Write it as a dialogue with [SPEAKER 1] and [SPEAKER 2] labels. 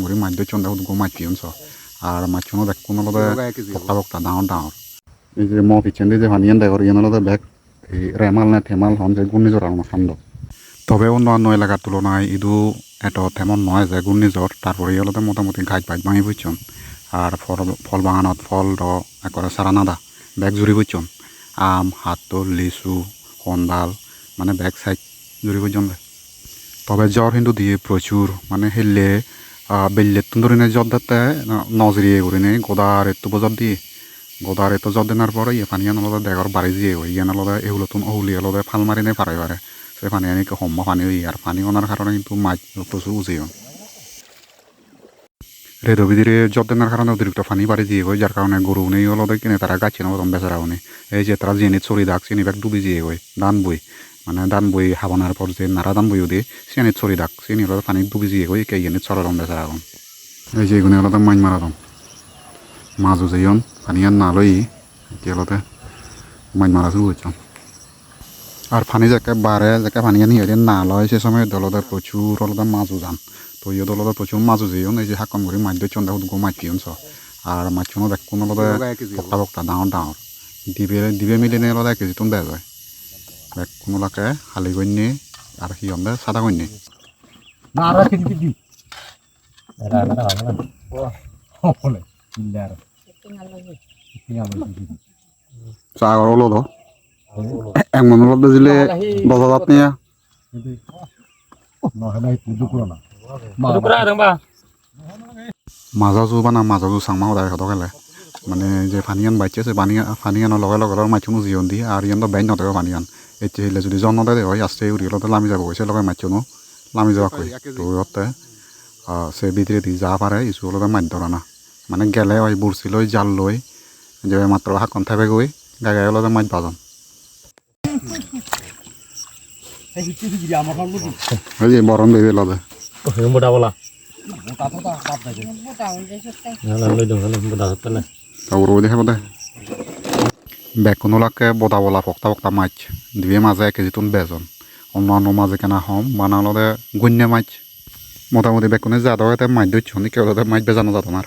[SPEAKER 1] মুড়ি মাছ দিচ্ছ দেখো গো মাছ পিয়নছ আর মাছ চুনো দেখ কোনো লদে পক্তা পক্তা ডাঙর ডাঙর এই যে ম পিছন দিয়ে যে ভানিয়ান দেখো ইয়ান লদে ব্যাগ এই রেমাল না থেমাল হন যে ঘূর্ণিঝড় আমার সান্দ তবে অন্যান্য এলাকার তুলনায় ইদু এত তেমন নয় যে ঘূর্ণিঝড় তারপরে ইয়ালতে মোটামুটি ঘাট বাইট ভাঙি বুঝছন আর ফল ফল বাগানত ফল র একবারে সারা নাদা ব্যাগ জুড়ি বুঝছন আম হাতল লিচু কন্দাল মানে ব্যাগ সাইড জুড়ি বুঝছন তবে জ্বর কিন্তু দিয়ে প্রচুর মানে হেললে বেল্লের তুন্দরিনে জ্বর দিতে নজরিয়ে করিনে গোদার এত্তু বজর দিয়ে। গোদার এত জ্বর দেনার পরে ইয়ে পানি আনলদে দেগর বাড়ি দিয়ে ওই ইয়ান আলাদা এগুলোতুন ওহুলি আলাদা ফাল মারিনে পারে পারে। সে পানি আনি সম্ম পানি হই আর পানি অনার কারণে কিন্তু মাছ প্রচুর উজেও রেদো বিদিরে জ্বর দেনার কারণে অতিরিক্ত পানি বাড়ি দিয়ে গই যার কারণে গরু নেই আলাদা কিনে, তারা গাছে না বেচারা উনি এই যে তারা জেনে চড়ি দাগ, চিনি ব্যাগ ডুবি দিয়ে গই ধান বই। মানে ধান বই হাবানার পর যে নারা ধান বইও দিয়ে চিনি চড়ি দাগ চিনি আলাদা পানি ডুবি দিয়ে গই কে ইয়ে চড়ারম বেচারা এখন এই যে এগুলো আলাদা মাছ মারারম মাজু যেয়ন পানি আর না লই কি আলাদা মাছ মারা শুরু হচ্ছাম আর পানি যাকে বাড়ে যাকে পানি আনি হেঁটে না লয় সে সময় দলদের প্রচুর আলাদা মাছও যান তো ইয়ে দলদের প্রচুর মাছও যেয়ন এই যে হাকন করে মাছ দিয়ে চন্দা গো মাছ পিয়ন আর মাছ চুনো দেখ কোনো আলাদা পক্তা পক্তা ডাঙর ডাঙর দিবে দিবে মিলিনে আলাদা এক কেজি তুন দেওয়া যায়। দেখ কোনো লাকে হালি গণ্যে আর সিয়ন্দে সাদা গণ্যে
[SPEAKER 2] নারা কিন্তু দি এরা না হবে না ও হলে ইল্লার
[SPEAKER 1] চাগর হলো তো এক মন হলো দিলে দশ হাজার নিয়ে. মাজা জু বানা মাজা জু চাংমা সদায় সিহঁতক খেলে মানে যে ফানিয়ান বাইছে সে পানী ফানিয়ানৰ লগে লগে আৰু মাছনো জিয়ন দি আৰু ইয়ান বেন নথাকে ফানিয়ান এতিয়া আহিলে যদি জন্মতে হয় আস্তে উৰি অলপ লামি যাব গৈছে লগে মাছনো লামি যাবাকৈ তো ইহঁতে সে ভিতরে দি যা পারে ইছু অলপ মাছ ধরা না মানে গেলে ওই বড়শি লই জাল লই যে মাত্র হাকন থাকবে গই গাই গাই অলপ মাছ বাজাম
[SPEAKER 2] এই
[SPEAKER 1] যে বরণ বেবি
[SPEAKER 3] Yang muda bola.
[SPEAKER 2] ওটা তো তা পাপ থাকে
[SPEAKER 3] Yang lalu dong, yang muda satu nih.
[SPEAKER 1] তারপর ওই দেখে বোধ বেকুনোলাকে বদা বলা ফক্তা ফক্তা মাছ দুয়ে মাঝে এক কেজি তুন বেজন অন্যান্য মাঝে কেনা হম বানালে গণ্য মাছ মোটামুটি বেকুনে দেওয়া মাছ দিচ্ছি কেউ মাছ বেজানো যাত না